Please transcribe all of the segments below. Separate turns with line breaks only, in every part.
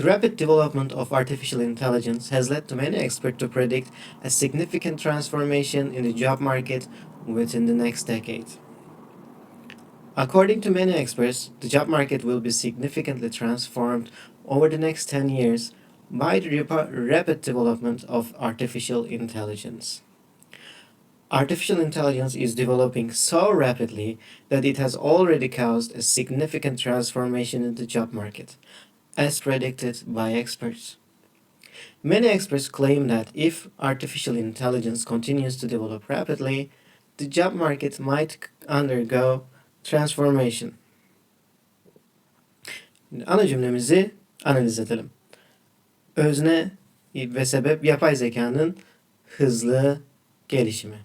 The rapid development of artificial intelligence has led to many experts to predict a significant transformation in the job market within the next decade. According to many experts, the job market will be significantly transformed over the next 10 years by the rapid development of artificial intelligence. Artificial intelligence is developing so rapidly that it has already caused a significant transformation in the job market, as predicted by experts. Many experts claim that if artificial intelligence continues to develop rapidly, the job market might undergo transformation. Ana cümlemizi analiz edelim. Özne ve sebep yapay zekanın hızlı gelişimi.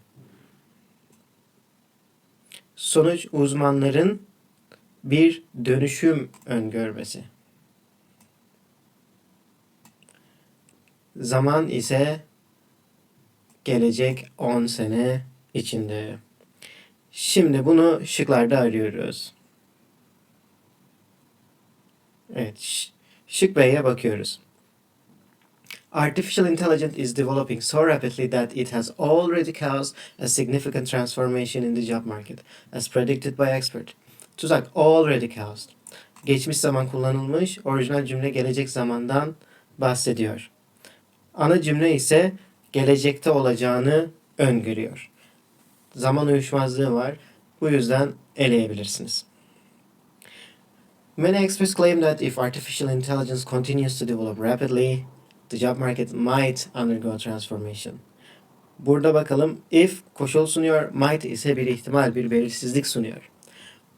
Sonuç uzmanların bir dönüşüm öngörmesi. Zaman ise gelecek 10 sene içinde. Şimdi bunu şıklarda arıyoruz. Evet, şık B'ye bakıyoruz. Artificial intelligence is developing so rapidly that it has already caused a significant transformation in the job market, as predicted by experts. Tuzak already caused. Geçmiş zaman kullanılmış, orijinal cümle gelecek zamandan bahsediyor. Ana cümle ise gelecekte olacağını öngörüyor. Zaman uyuşmazlığı var. Bu yüzden eleyebilirsiniz. Many experts claim that if artificial intelligence continues to develop rapidly, the job market might undergo transformation. Burada bakalım if koşul sunuyor, might ise bir ihtimal, bir belirsizlik sunuyor.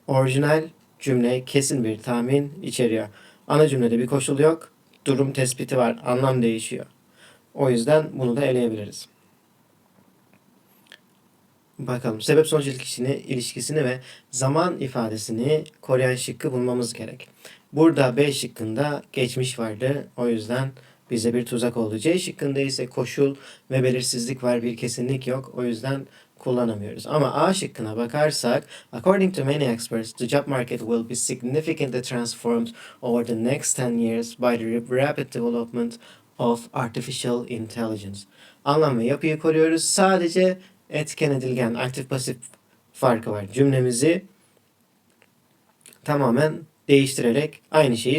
Orijinal cümle kesin bir tahmin içeriyor. Ana cümlede bir koşul yok, durum tespiti var, anlam değişiyor. O yüzden bunu da eleyebiliriz. Bakalım sebep sonuç ilişkisini, ilişkisini ve zaman ifadesini koruyan şıkkı bulmamız gerek. Burada B şıkkında geçmiş vardı. O yüzden bize bir tuzak oldu. C şıkkında ise koşul ve belirsizlik var. Bir kesinlik yok. O yüzden kullanamıyoruz. Ama A şıkkına bakarsak, according to many experts, the job market will be significantly transformed over the next 10 years by the rapid development of artificial intelligence. Anlam ve yapıyı koruyoruz. Sadece etken edilgen, aktif pasif farkı var. Cümlemizi tamamen değiştirerek aynı şeyi